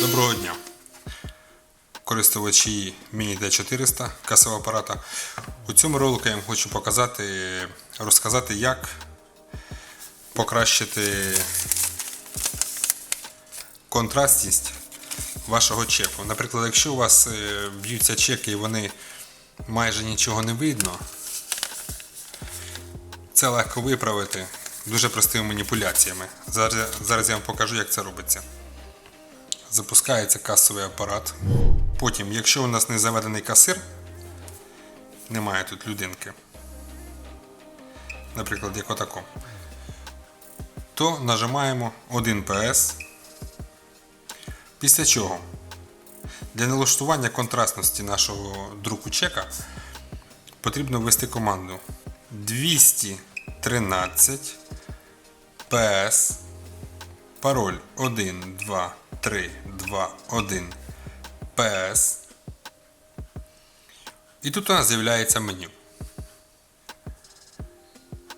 Доброго дня. Користувачі Mini D400 касового апарата. У цьому ролику я вам хочу показати, розказати, як покращити контрастність вашого чеку. Наприклад, якщо у вас е, б'ються чеки і вони майже нічого не видно, це легко виправити дуже простими маніпуляціями. Зараз, зараз я вам покажу, як це робиться. Запускається касовий апарат. Потім, якщо у нас не заведений касир, немає тут людинки, наприклад, як отако, то нажимаємо 1 PS. Після чого для налаштування контрастності нашого друку чека потрібно ввести команду 213 PS пароль 1, 2, 3, 2, 1 PS. І тут у нас з'являється меню.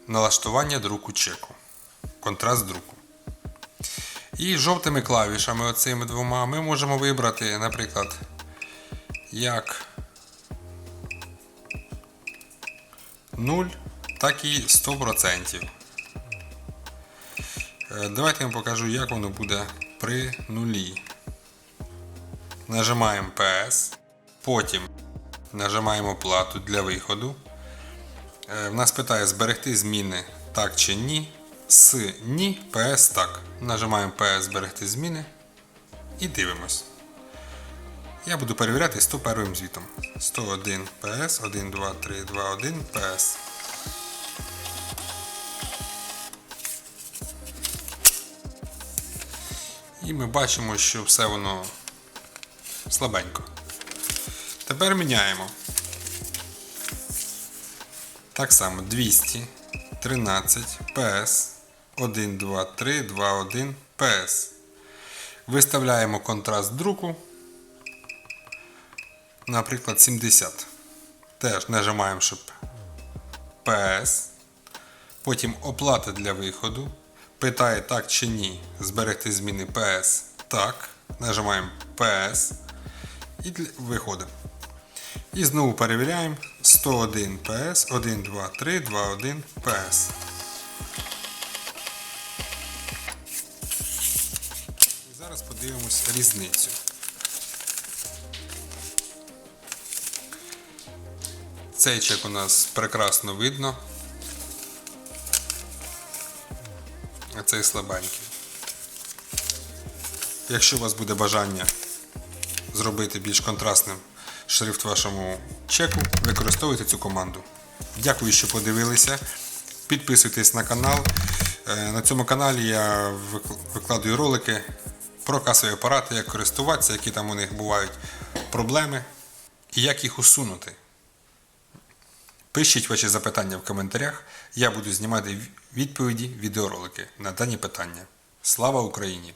Налаштування друку чеку. Контраст друку. І жовтими клавішами оцими двома ми можемо вибрати, наприклад, як 0, так і 100%. Е, Давайте я вам покажу, як воно буде при нулі. Нажимаємо PS, потім нажимаємо плату для виходу. Е, В нас питає зберегти зміни так чи ні. З ні, PS так. Нажимаємо PS зберегти зміни і дивимось. Я буду перевіряти 101 звітом. 101 PS, 1, 2, 3, 2, 1 PS. І ми бачимо, що все воно слабенько. Тепер міняємо. Так само 213 PS 1, 2, 3, 2, 1 PS. Виставляємо контраст друку. Наприклад, 70. Теж нажимаємо, щоб PS. Потім оплата для виходу. Питає так чи ні. Зберегти зміни PS. Так. Нажимаємо PS. І виходимо. І знову перевіряємо 101 PS, 1, 2, 3, 2, 1 PS. І зараз подивимось різницю. Цей чек у нас прекрасно видно. А цей слабенький. Якщо у вас буде бажання зробити більш контрастним шрифт вашому чеку, використовуйте цю команду. Дякую, що подивилися. Підписуйтесь на канал. Е, На цьому каналі я вик- викладаю ролики про касові апарати, як користуватися, які там у них бувають проблеми і як їх усунути. Пишіть ваші запитання в коментарях. Я буду знімати відповіді відеоролики на дані питання. Слава Україні!